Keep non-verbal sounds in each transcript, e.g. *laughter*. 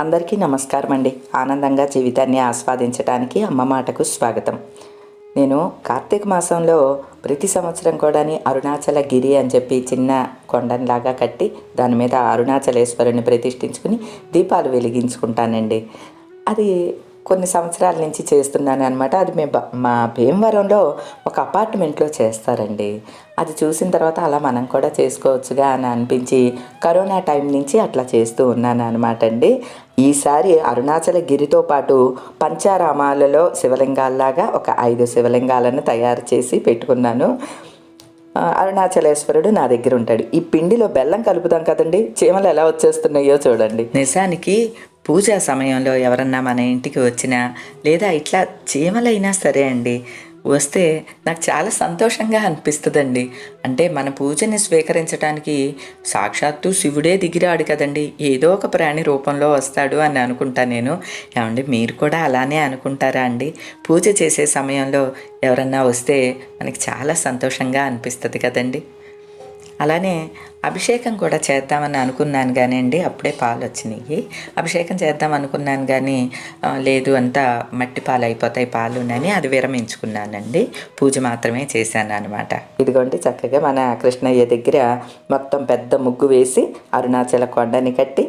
అందరికీ నమస్కారం అండి. ఆనందంగా జీవితాన్ని ఆస్వాదించడానికి అమ్మ మాటకు స్వాగతం. నేను కార్తీక మాసంలో ప్రతి సంవత్సరం కూడా అరుణాచల గిరి అని చెప్పి చిన్న కొండలాగా కట్టి దాని మీద అరుణాచలేశ్వరుని ప్రతిష్ఠించుకుని దీపాలు వెలిగించుకుంటానండి. అది కొన్ని సంవత్సరాల నుంచి చేస్తున్నాను అనమాట అది మేము మా భీమవరంలో ఒక అపార్ట్మెంట్లో చేస్తారండి. అది చూసిన తర్వాత అలా మనం కూడా చేసుకోవచ్చుగా అని అనిపించి కరోనా టైం నుంచి అట్లా చేస్తూ ఉన్నాను అనమాట అండి. ఈసారి అరుణాచల గిరితో పాటు పంచారామాలలో శివలింగాల్లాగా ఒక ఐదు శివలింగాలను తయారు చేసి పెట్టుకున్నాను. అరుణాచలేశ్వరుడు నా దగ్గర ఉంటాడు. ఈ పిండిలో బెల్లం కలుపుతాం కదండి చీమలు ఎలా వచ్చేస్తున్నాయో చూడండి. నిజానికి పూజా సమయంలో ఎవరన్నా మన ఇంటికి వచ్చినా లేదా ఇట్లా చీమలైనా సరే అండి వస్తే నాకు చాలా సంతోషంగా అనిపిస్తుందండి. అంటే మన పూజని స్వీకరించడానికి సాక్షాత్తు శివుడే దిగిరాడు కదండి ఏదో ఒక ప్రాణి రూపంలో వస్తాడు అని అనుకుంటా నేను. ఏమండి మీరు కూడా అలానే అనుకుంటారా అండి? పూజ చేసే సమయంలో ఎవరన్నా వస్తే మనకి చాలా సంతోషంగా అనిపిస్తుంది కదండి. అలానే అభిషేకం కూడా చేద్దామని అనుకున్నాను కానీ అండి అప్పుడే పాలు వచ్చినాయి అభిషేకం చేద్దాం అనుకున్నాను కానీ లేదు అంతా మట్టి పాలు అయిపోతాయి పాలు అని అది విరమించుకున్నానండి. పూజ మాత్రమే చేశాను అనమాట ఇదిగోండి చక్కగా మన కృష్ణయ్య దగ్గర మొత్తం పెద్ద ముగ్గు వేసి అరుణాచల కొండని కట్టి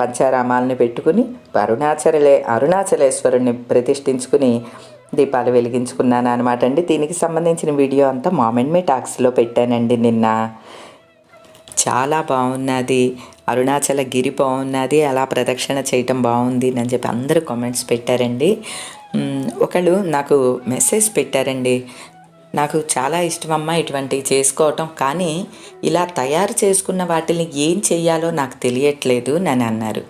పంచారామాలని పెట్టుకుని అరుణాచలే అరుణాచలేశ్వరుని ప్రతిష్ఠించుకుని దీపాలు వెలిగించుకున్నాను అనమాట అండి. దీనికి సంబంధించిన వీడియో అంతా మామెంట్ మీ టాక్స్లో పెట్టానండి నిన్న. చాలా బాగున్నది. అరుణాచల గిరి బాగున్నది. అలా ప్రదక్షిణ చేయటం బాగుంది అని చెప్పి అందరూ కామెంట్స్ పెట్టారండి. ఒకళ్ళు నాకు మెసేజ్ పెట్టారండి. నాకు చాలా ఇష్టం అమ్మ ఇటువంటివి చేసుకోవటం. కానీ ఇలా తయారు చేసుకున్న వాటిని ఏం చెయ్యాలో నాకు తెలియట్లేదు అని అన్నారు.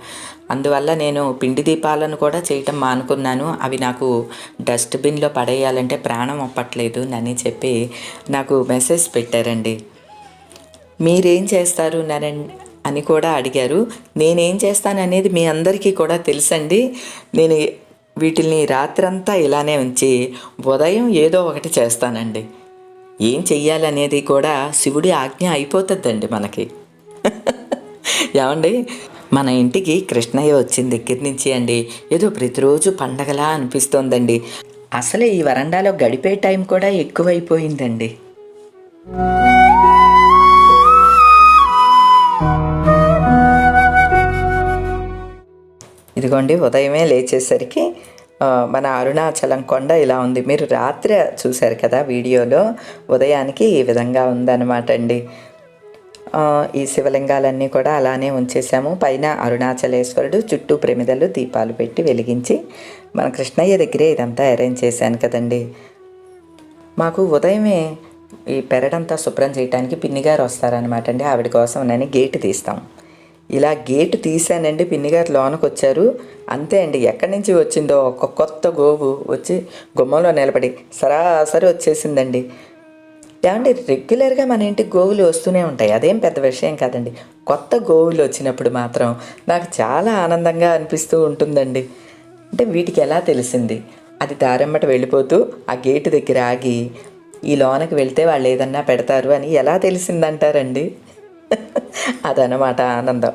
అందువల్ల నేను పిండి దీపాలను కూడా చేయటం మానుకున్నాను. అవి నాకు డస్ట్బిన్లో పడేయాలంటే ప్రాణం అప్పట్లేదు అని చెప్పి నాకు మెసేజ్ పెట్టారండి. మీరేం చేస్తారు నరన్ అని కూడా అడిగారు. నేనేం చేస్తాననేది మీ అందరికీ కూడా తెలుసండి. నేను వీటిల్ని రాత్రంతా ఇలానే ఉంచి ఉదయం ఏదో ఒకటి చేస్తానండి. ఏం చెయ్యాలనేది కూడా శివుడి ఆజ్ఞ అయిపోతుందండి మనకి. ఏమండి? మన ఇంటికి కృష్ణయ్య వచ్చిన దగ్గర నుంచి అండి ఏదో ప్రతిరోజు పండగలా అనిపిస్తోందండి. అసలే ఈ వరండాలో గడిపే టైం కూడా ఎక్కువైపోయిందండి. ఇదిగోండి ఉదయమే లేచేసరికి మన అరుణాచలం కొండ ఇలా ఉంది. మీరు రాత్రి చూశారు కదా వీడియోలో ఉదయానికి ఈ విధంగా ఉందన్నమాట అండి. ఈ శివలింగాలన్నీ కూడా అలానే ఉంచేసాము పైన అరుణాచలేశ్వరుడు చుట్టూ ప్రమిదలు దీపాలు పెట్టి వెలిగించి మన కృష్ణయ్య దగ్గరే ఇదంతా అరేంజ్ చేశాను కదండి. మాకు ఉదయమే ఈ పెరడంతా శుభ్రం చేయడానికి పిన్నిగారు వస్తారనమాట అండి. ఆవిడ కోసం నేను గేటు తీస్తాం. ఇలా గేటు తీసానండి పిన్నిగారు లోనకు వచ్చారు అంతే అండి ఎక్కడి నుంచి వచ్చిందో ఒక కొత్త గోవు వచ్చి గుమ్మంలో నిలబడి సరాసరి వచ్చేసిందండి. ఏమండి రెగ్యులర్గా మన ఇంటికి గోవులు వస్తూనే ఉంటాయి అదేం పెద్ద విషయం కాదండి. కొత్త గోవులు వచ్చినప్పుడు మాత్రం నాకు చాలా ఆనందంగా అనిపిస్తూ ఉంటుందండి. అంటే వీటికి ఎలా తెలిసింది? అది దారమ్మట వెళ్ళిపోతూ ఆ గేటు దగ్గర ఆగి ఈ లోనకి వెళ్తే వాళ్ళు ఏదన్నా పెడతారు అని ఎలా తెలిసిందంటారండి? అదనమాట ఆనందం.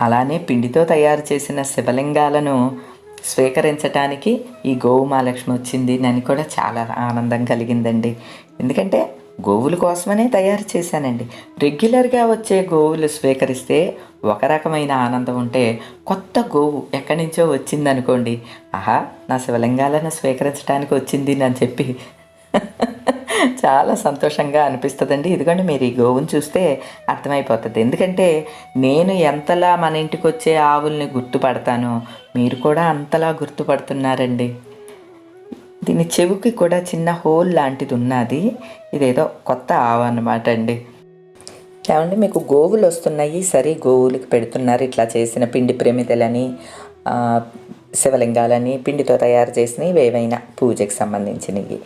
అలానే పిండితో తయారు చేసిన శివలింగాలను స్వీకరించటానికి ఈ గోవు మహాలక్ష్మి వచ్చింది అని కూడా చాలా ఆనందం కలిగిందండి. ఎందుకంటే గోవుల కోసమనే తయారు చేశానండి. రెగ్యులర్గా వచ్చే గోవులు స్వీకరిస్తే ఒక రకమైన ఆనందం ఉంటే కొత్త గోవు ఎక్కడి నుంచో వచ్చిందనుకోండి. ఆహా నా శివలింగాలను స్వీకరించడానికి వచ్చింది అని చెప్పి. చాలా సంతోషంగా అనిపిస్తుందండి. ఇదిగోండి మీరు ఈ గోవుని చూస్తే అర్థమైపోతుంది. ఎందుకంటే నేను ఎంతలా మన ఇంటికి వచ్చే ఆవుల్ని గుర్తుపడతానో మీరు కూడా అంతలా గుర్తుపడుతున్నారండి. దీని చెవుకి కూడా చిన్న హోల్ లాంటిది ఉన్నది ఇదేదో కొత్త ఆవు అన్నమాట అండి ఏమండి మీకు గోవులు వస్తున్నాయి సరే గోవులకి పెడుతున్నారు ఇట్లా చేసిన పిండి ప్రమిదలని శివలింగాలని పిండితో తయారు చేసినవి ఏవైనా పూజకి సంబంధించినవి.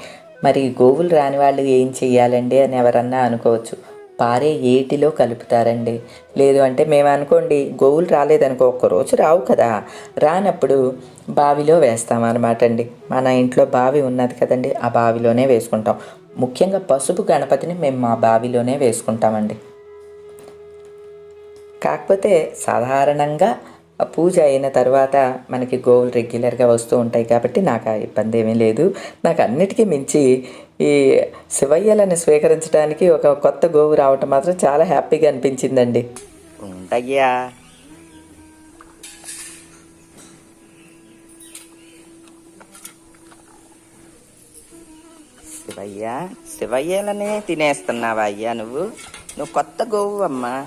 మరి గోవులు రాని వాళ్ళు ఏం చెయ్యాలండి అని ఎవరన్నా అనుకోవచ్చు. పారే ఏటిలో కలుపుతారండి. లేదు అంటే మేము అనుకోండి గోవులు రాలేదనుకో ఒక్కరోజు రావు కదా. రానప్పుడు బావిలో వేస్తామన్నమాట అండి. మన ఇంట్లో బావి ఉన్నది కదండి ఆ బావిలోనే వేసుకుంటాం. ముఖ్యంగా పసుపు గణపతిని మేము మా బావిలోనే వేసుకుంటామండి. కాకపోతే సాధారణంగా ఆ పూజ అయిన తర్వాత మనకి గోవులు రెగ్యులర్గా వస్తూ ఉంటాయి కాబట్టి నాకు ఆ ఇబ్బంది ఏమీ లేదు. నాకు అన్నిటికీ మించి ఈ శివయ్యలను స్వీకరించడానికి ఒక కొత్త గోవు రావటం మాత్రం చాలా హ్యాపీగా అనిపించిందండి. ఉంటయ్యా. శివయ్య శివయ్యలనే తినేస్తున్నావా అయ్యా నువ్వు? నువ్వు కొత్త గోవు అమ్మా.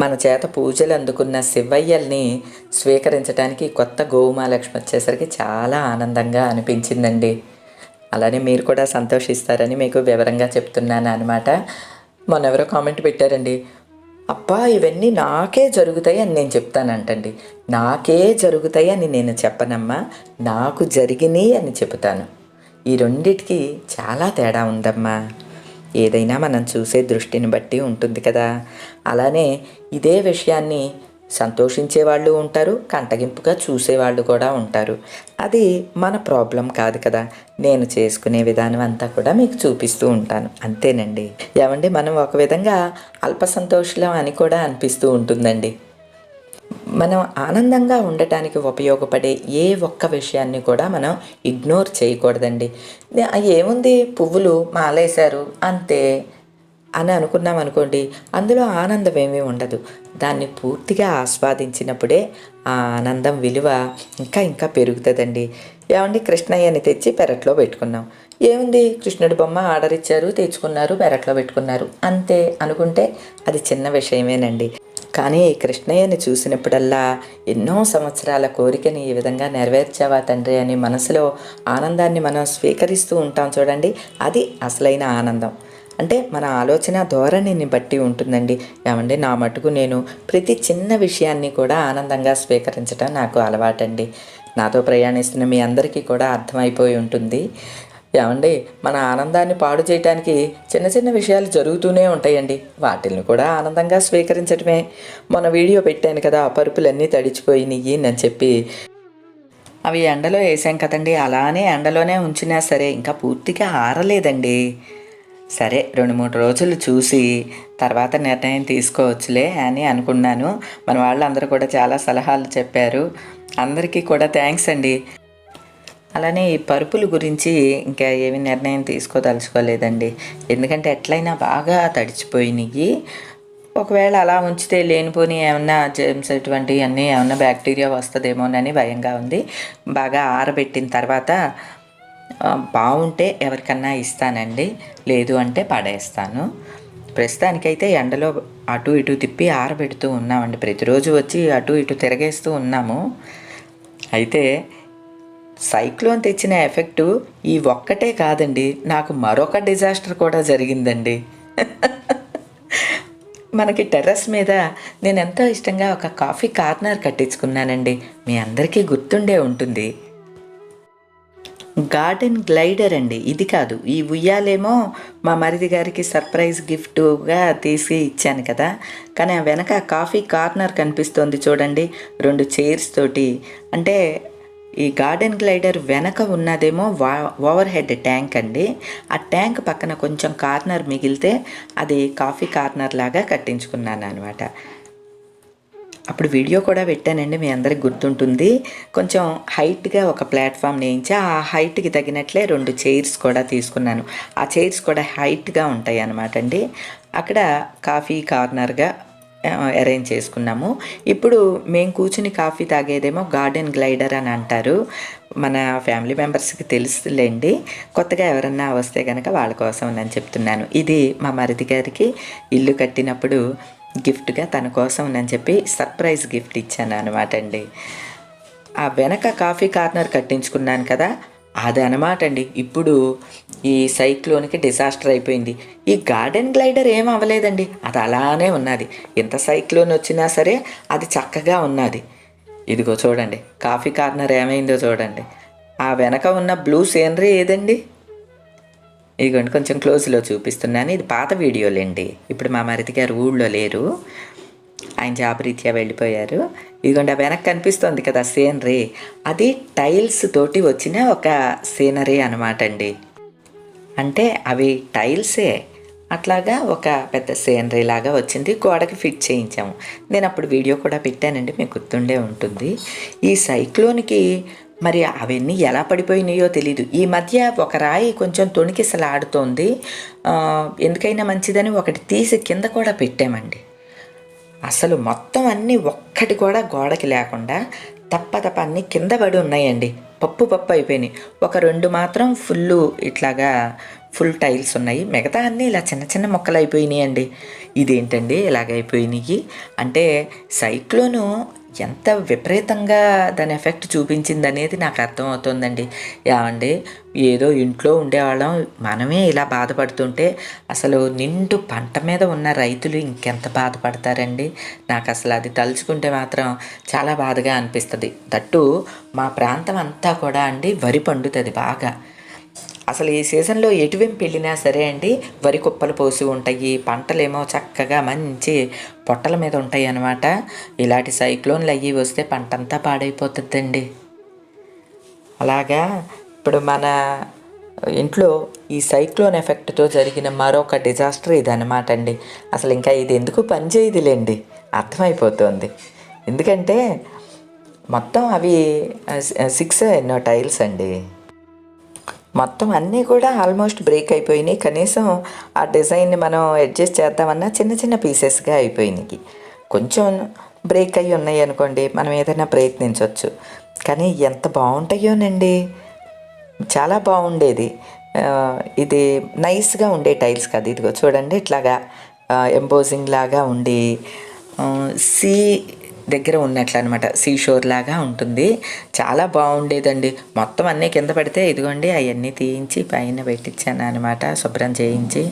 మన చేత పూజలు అందుకున్న శివయ్యల్ని స్వీకరించడానికి కొత్త గోవుమాలక్ష్మి వచ్చేసరికి చాలా ఆనందంగా అనిపించిందండి. అలానే మీరు కూడా సంతోషిస్తారని మీకు వివరంగా చెప్తున్నాను అనమాట మొన్న ఎవరో కామెంట్ పెట్టారండి అబ్బా ఇవన్నీ నాకే జరుగుతాయి అని నేను చెప్తానంటండి. నాకే జరుగుతాయి అని నేను చెప్పనమ్మా నాకు జరిగినాయి అని చెబుతాను. ఈ రెండిటికి చాలా తేడా ఉందమ్మా. ఏదైనా మనం చూసే దృష్టిని బట్టి ఉంటుంది కదా. అలానే ఇదే విషయాన్ని సంతోషించే వాళ్ళు ఉంటారు కంటగింపుగా చూసేవాళ్ళు కూడా ఉంటారు. అది మన ప్రాబ్లం కాదు కదా. నేను చేసుకునే విధానం అంతా కూడా మీకు చూపిస్తూ ఉంటాను. అంతేనండి. ఏమండి? మనం ఒక విధంగా అల్ప సంతోషం అని కూడా అనిపిస్తూ ఉంటుందండి. మనం ఆనందంగా ఉండటానికి ఉపయోగపడే ఏ ఒక్క విషయాన్ని కూడా మనం ఇగ్నోర్ చేయకూడదండి. ఏముంది? పువ్వులు మాలేశారు. అంతే. అని అనుకున్నాం అనుకోండి అందులో ఆనందం ఏమీ ఉండదు. దాన్ని పూర్తిగా ఆస్వాదించినప్పుడే ఆ ఆనందం విలువ ఇంకా ఇంకా పెరుగుతుందండి. ఏమండి కృష్ణయ్యని తెచ్చి పెరట్లో పెట్టుకున్నాం. ఏముంది? కృష్ణుడి బొమ్మ ఆర్డర్ ఇచ్చారు తెచ్చుకున్నారు పెరట్లో పెట్టుకున్నారు. అంతే అనుకుంటే అది చిన్న విషయమేనండి. కానీ కృష్ణయ్యని చూసినప్పుడల్లా ఎన్నో సంవత్సరాల కోరికని ఈ విధంగా నెరవేర్చావా తండ్రి అని మనసులో ఆనందాన్ని మనం స్వీకరిస్తూ ఉంటాం చూడండి. అది అసలైన ఆనందం. అంటే మన ఆలోచన ధోరణిని బట్టి ఉంటుందండి. ఏమండి? నా మటుకు నేను ప్రతి చిన్న విషయాన్ని కూడా ఆనందంగా స్వీకరించడం నాకు అలవాటండి. నాతో ప్రయాణిస్తున్న మీ అందరికీ కూడా అర్థమైపోయి ఉంటుంది. ఏమండి? మన ఆనందాన్ని పాడు చేయడానికి చిన్న చిన్న విషయాలు జరుగుతూనే ఉంటాయండి. వాటిని కూడా ఆనందంగా స్వీకరించడమే మన వీడియో పెట్టాను కదా పరుపులన్నీ తడిచిపోయినాయి అని చెప్పి. అవి ఎండలో వేసాం కదండి. అలానే ఎండలోనే ఉంచినా సరే ఇంకా పూర్తిగా ఆరలేదండి. సరే రెండు మూడు రోజులు చూసి తర్వాత నిర్ణయం తీసుకోవచ్చులే అని అనుకున్నాను. మన వాళ్ళందరూ కూడా చాలా సలహాలు చెప్పారు. అందరికీ కూడా థ్యాంక్స్ అండి. అలానే ఈ పరుపుల గురించి ఇంకా ఏమి నిర్ణయం తీసుకోదలుచుకోలేదండి. ఎందుకంటే ఎట్లయినా బాగా తడిచిపోయినాయి. ఒకవేళ అలా ఉంచితే లేనిపోని ఏమన్నా జెమ్స్ ఇటువంటివి అన్నీ ఏమన్నా బ్యాక్టీరియా వస్తుందేమోనని భయంగా ఉంది. బాగా ఆరబెట్టిన తర్వాత బాగుంటే ఎవరికన్నా ఇస్తానండి. లేదు అంటే పడేస్తాను. ప్రస్తుతానికైతే ఎండలో అటు ఇటు తిప్పి ఆరబెడుతూ ఉన్నామండి. ప్రతిరోజు వచ్చి అటు ఇటు తిరగేస్తూ ఉన్నాము. అయితే సైక్లోన్ తెచ్చిన ఎఫెక్టు ఈ ఒక్కటే కాదండి. నాకు మరొక డిజాస్టర్ కూడా జరిగిందండి. *laughs* మనకి టెర్రస్ మీద నేను ఎంతో ఇష్టంగా ఒక కాఫీ కార్నర్ కట్టించుకున్నానండి. మీ అందరికీ గుర్తుండే ఉంటుంది. గార్డెన్ గ్లైడర్ అండి. ఇది కాదు. ఈ ఉయ్యాలేమో మా మరిది గారికి సర్ప్రైజ్ గిఫ్ట్గా తీసి ఇచ్చాను కదా. కానీ ఆ వెనక కాఫీ కార్నర్ కనిపిస్తోంది చూడండి. రెండు చైర్స్ తోటి. అంటే ఈ గార్డెన్ గ్లైడర్ వెనక ఉన్నదేమో వా ఓవర్ హెడ్ ట్యాంక్ అండి. ఆ ట్యాంక్ పక్కన కొంచెం కార్నర్ మిగిలితే అది కాఫీ కార్నర్ లాగా కట్టించుకున్నాను అనమాట అప్పుడు వీడియో కూడా పెట్టానండి మీ అందరికి గుర్తుంటుంది. కొంచెం హైట్గా ఒక ప్లాట్ఫామ్ నేయించి ఆ హైట్కి తగినట్లే రెండు చైర్స్ కూడా తీసుకున్నాను. ఆ చైర్స్ కూడా హైట్గా ఉంటాయి అన్నమాట అండి. అక్కడ కాఫీ కార్నర్గా అరేంజ్ చేసుకున్నాము. ఇప్పుడు మేము కూర్చుని కాఫీ తాగేదేమో గార్డెన్ గ్లైడర్ అని అంటారు. మన ఫ్యామిలీ మెంబర్స్కి తెలుసులేండి. కొత్తగా ఎవరన్నా వస్తే కనుక వాళ్ళ కోసం నేను చెప్తున్నాను. ఇది మా మరిది గారికి ఇల్లు కట్టినప్పుడు గిఫ్ట్గా తన కోసం నేను చెప్పి సర్ప్రైజ్ గిఫ్ట్ ఇచ్చాను అనమాట అండి. ఆ వెనక కాఫీ కార్నర్ కట్టించుకున్నాను కదా అది అనమాట అండి. ఇప్పుడు ఈ సైక్లోన్కి డిజాస్టర్ అయిపోయింది. ఈ గార్డెన్ గ్లైడర్ ఏం అవ్వలేదండి. అది అలానే ఉన్నది. ఎంత సైక్లోన్ వచ్చినా సరే అది చక్కగా ఉన్నది. ఇదిగో చూడండి కాఫీ కార్నర్ ఏమైందో చూడండి. ఆ వెనక ఉన్న బ్లూ సీనరీ ఏదండి? ఇదిగోండి కొంచెం క్లోజ్లో చూపిస్తున్నాను. ఇది పాత వీడియోలేండి. ఇప్పుడు మా మరిది గారు ఊళ్ళో లేరు. ఆయన జాబ్ రీత్యా వెళ్ళిపోయారు. ఇదిగోండి ఆ వెనక్కి కనిపిస్తుంది కదా సీనరీ అది టైల్స్ తోటి వచ్చిన ఒక సీనరీ అనమాట అండి అంటే అవి టైల్సే అట్లాగా ఒక పెద్ద సీనరీ లాగా వచ్చింది. గోడకి ఫిట్ చేయించాము. నేను అప్పుడు వీడియో కూడా పెట్టానండి మీకు గుర్తుండే ఉంటుంది. ఈ సైక్లోన్కి మరి అవన్నీ ఎలా పడిపోయినాయో తెలీదు. ఈ మధ్య ఒక రాయి కొంచెం తొణికిసలాడుతోంది. ఎందుకైనా మంచిదని ఒకటి తీసి కింద కూడా పెట్టామండి. అసలు మొత్తం అన్నీ ఒక్కటి కూడా గోడకి లేకుండా తప్ప తప్ప అన్నీ కింద పడి ఉన్నాయండి. పప్పు పప్పు అయిపోయినాయి. ఒక రెండు మాత్రం ఫుల్ ఇట్లాగా ఫుల్ టైల్స్ ఉన్నాయి. మిగతా అన్నీ ఇలా చిన్న చిన్న మొక్కలు అయిపోయినాయి అండి ఇదేంటండి? ఇలాగైపోయినాయి. అంటే సైక్లోను ఎంత విపరీతంగా దాని ఎఫెక్ట్ చూపించింది అనేది నాకు అర్థమవుతుందండి. ఏమండి? ఏదో ఇంట్లో ఉండేవాళ్ళం మనమే ఇలా బాధపడుతుంటే అసలు నిండు పంట మీద ఉన్న రైతులు ఇంకెంత బాధపడతారండి? నాకు అసలు అది తలుచుకుంటే మాత్రం చాలా బాధగా అనిపిస్తుంది. దట్టు మా ప్రాంతం అంతా కూడా అండి వరి పండుతుంది బాగా. అసలు ఈ సీజన్లో ఎటువైపు వెళ్ళినా సరే అండి వరి కుప్పలు పోసి ఉంటాయి పంటలేమో చక్కగా మంచి పొట్టల మీద ఉంటాయి అన్నమాట. ఇలాంటి సైక్లోన్లు అయ్యి వస్తే పంట అంతా పాడైపోతుందండి. అలాగా ఇప్పుడు మన ఇంట్లో ఈ సైక్లోన్ ఎఫెక్ట్తో జరిగిన మరొక డిజాస్టర్ ఇది అనమాట అండి. అసలు ఇంకా ఇది ఎందుకు పనిచేయదులేండి అర్థమైపోతుంది. ఎందుకంటే మొత్తం అవి సిక్స్ ఎన్నో టైల్స్ అండి. మొత్తం అన్నీ కూడా ఆల్మోస్ట్ బ్రేక్ అయిపోయినాయి. కనీసం ఆ డిజైన్ని మనం అడ్జస్ట్ చేద్దామన్నా చిన్న చిన్న పీసెస్గా అయిపోయినాయి. కొంచెం బ్రేక్ అయ్యి ఉన్నాయి అనుకోండి మనం ఏదైనా ప్రయత్నించవచ్చు కానీ ఎంత బాగుంటాయోనండి. చాలా బాగుండేది. ఇది నైస్గా ఉండే టైల్స్ కాదు. ఇదిగో చూడండి ఇట్లాగా ఎంబోజింగ్ లాగా ఉండి సీ దగ్గర ఉన్నట్లు అనమాట సీ షోర్ లాగా ఉంటుంది. చాలా బాగుండేదండి. మొత్తం అన్నీ కింద పడితే ఇదిగోండి అవన్నీ తీయించి పైన పెట్టించాను అనమాట శుభ్రం చేయించి.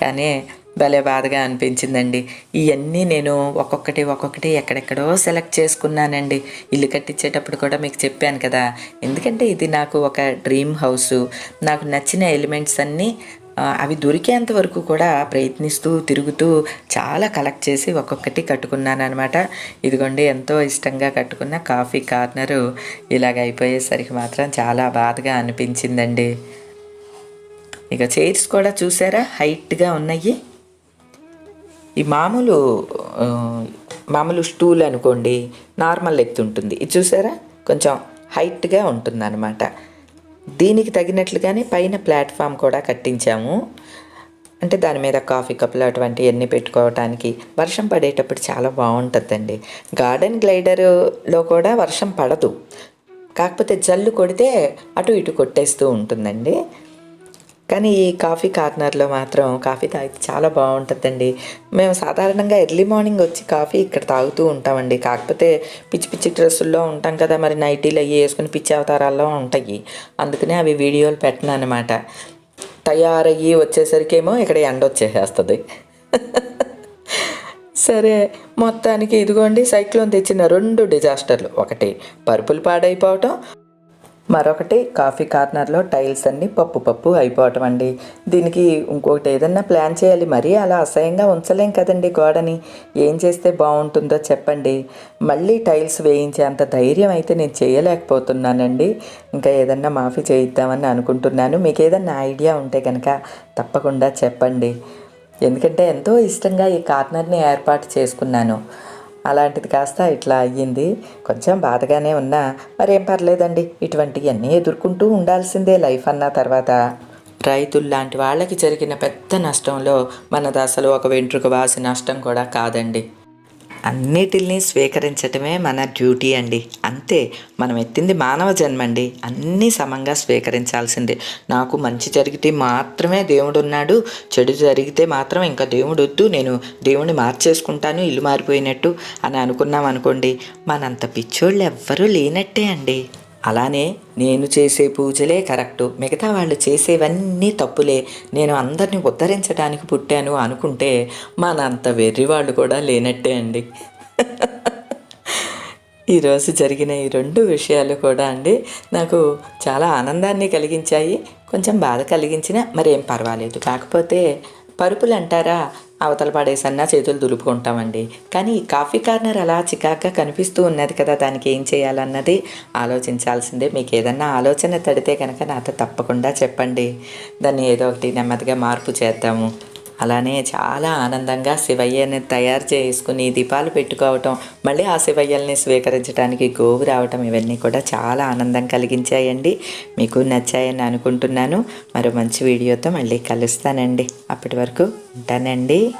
కానీ భలే బాధగా అనిపించిందండి. ఇవన్నీ నేను ఒక్కొక్కటి ఒక్కొక్కటి ఎక్కడెక్కడో సెలెక్ట్ చేసుకున్నానండి. ఇల్లు కట్టించేటప్పుడు కూడా మీకు చెప్పాను కదా. ఎందుకంటే ఇది నాకు ఒక డ్రీమ్ హౌస్. నాకు నచ్చిన ఎలిమెంట్స్ అన్నీ అవి దొరికేంత వరకు కూడా ప్రయత్నిస్తూ తిరుగుతూ చాలా కలెక్ట్ చేసి ఒక్కొక్కటి కట్టుకున్నాను అనమాట ఇదిగోండి ఎంతో ఇష్టంగా కట్టుకున్న కాఫీ కార్నరు ఇలాగ అయిపోయేసరికి మాత్రం చాలా బాధగా అనిపించిందండి. ఇక చైర్స్ కూడా చూసారా? హైట్గా ఉన్నాయి. ఈ మామూలు మామూలు స్టూల్ అనుకోండి నార్మల్ ఎత్తు ఉంటుంది. ఇది చూసారా? కొంచెం హైట్గా ఉంటుంది అనమాట దీనికి తగినట్లుగానే పైన ప్లాట్ఫామ్ కూడా కట్టించాము. అంటే దాని మీద కాఫీ కప్పులు అటువంటివన్నీ పెట్టుకోవటానికి వర్షం పడేటప్పుడు చాలా బాగుంటుందండి. గార్డెన్ గ్లైడర్లో కూడా వర్షం పడదు. కాకపోతే జల్లు కొడితే అటు ఇటు కొట్టేస్తూ ఉంటుందండి. కానీ ఈ కాఫీ కార్నర్లో మాత్రం కాఫీ తాగితే చాలా బాగుంటుందండి. మేము సాధారణంగా ఎర్లీ మార్నింగ్ వచ్చి కాఫీ ఇక్కడ తాగుతూ ఉంటామండి. కాకపోతే పిచ్చి పిచ్చి డ్రెస్సుల్లో ఉంటాం కదా మరి నైటీలు అవి వేసుకుని పిచ్చి అవతారాల్లో ఉంటాయి. అందుకనే అవి వీడియోలు పెట్టను అనమాట తయారయ్యి వచ్చేసరికేమో ఇక్కడ ఎండ వచ్చేసేస్తుంది. సరే మొత్తానికి ఇదిగోండి సైక్లోన్ తెచ్చిన రెండు డిజాస్టర్లు. ఒకటి పరుపులు పాడైపోవటం. మరొకటి కాఫీ కార్నర్లో టైల్స్ అన్నీ పప్పు పప్పు అయిపోవటం అండి దీనికి ఇంకొకటి ఏదన్నా ప్లాన్ చేయాలి మరీ అలా అసహ్యంగా ఉంచలేం కదండి గోడని. ఏం చేస్తే బాగుంటుందో చెప్పండి. మళ్ళీ టైల్స్ వేయించేంత ధైర్యం అయితే నేను చేయలేకపోతున్నానండి. ఇంకా ఏదన్నా మాఫీ చేయిద్దామని అనుకుంటున్నాను. మీకు ఏదన్నా ఐడియా ఉంటే కనుక తప్పకుండా చెప్పండి. ఎందుకంటే ఎంతో ఇష్టంగా ఈ కార్నర్ని ఏర్పాటు చేసుకున్నాను. అలాంటిది కాస్త ఇట్లా అయ్యింది. కొంచెం బాధగానే ఉన్నా మరేం పర్లేదండి ఇటువంటివన్నీ ఎదుర్కొంటూ ఉండాల్సిందే లైఫ్ అన్న తర్వాత రైతులు లాంటి వాళ్ళకి జరిగిన పెద్ద నష్టంలో మనది అసలు ఒక వెంట్రుక వాసి నష్టం కూడా కాదండి. అన్నిటిని స్వీకరించటమే మన డ్యూటీ అండి. అంతే మనం ఎత్తింది మానవ జన్మ అండి అన్నీ సమంగా స్వీకరించాల్సిందే. నాకు మంచి జరిగితే మాత్రమే దేవుడు ఉన్నాడు చెడు జరిగితే మాత్రం ఇంకా దేవుడు వద్దు నేను దేవుడిని మార్చేసుకుంటాను. ఇల్లు మారిపోయినట్టు అని అనుకున్నాం అనుకోండి మనంత పిచ్చోళ్ళు ఎవ్వరూ లేనట్టే అండి. అలానే నేను చేసే పూజలే కరెక్టు. మిగతా వాళ్ళు చేసేవన్నీ తప్పులే. నేను అందరిని ఉద్ధరించడానికి పుట్టాను అనుకుంటే మనంత వెర్రి వాళ్ళు కూడా లేనట్టే అండి. *laughs* ఈరోజు జరిగిన ఈ రెండు విషయాలు కూడా అండి నాకు చాలా ఆనందాన్ని కలిగించాయి. కొంచెం బాధ కలిగించిన మరేం పర్వాలేదు. కాకపోతే పరుపులు అంటారా? అవతల పడేసన్నా చేతులు దులుపుకుంటామండి. కానీ కాఫీ కార్నర్ అలా చికాగ్గా కనిపిస్తూ ఉన్నది కదా దానికి ఏం చేయాలన్నది ఆలోచించాల్సిందే. మీకు ఏదన్నా ఆలోచన తడితే కనుక నాతో తప్పకుండా చెప్పండి. దాన్ని ఏదో ఒకటి నెమ్మదిగా మార్పు చేద్దాము. అలానే చాలా ఆనందంగా శివయ్యని తయారు చేసుకుని దీపాలు పెట్టుకోవటం మళ్ళీ ఆ శివయ్యల్ని స్వీకరించడానికి గోవు రావటం ఇవన్నీ కూడా చాలా ఆనందం కలిగించాయండి. మీకు నచ్చాయని అనుకుంటున్నాను. మరో మంచి వీడియోతో మళ్ళీ కలుస్తానండి. అప్పటి వరకు ఉంటానండి.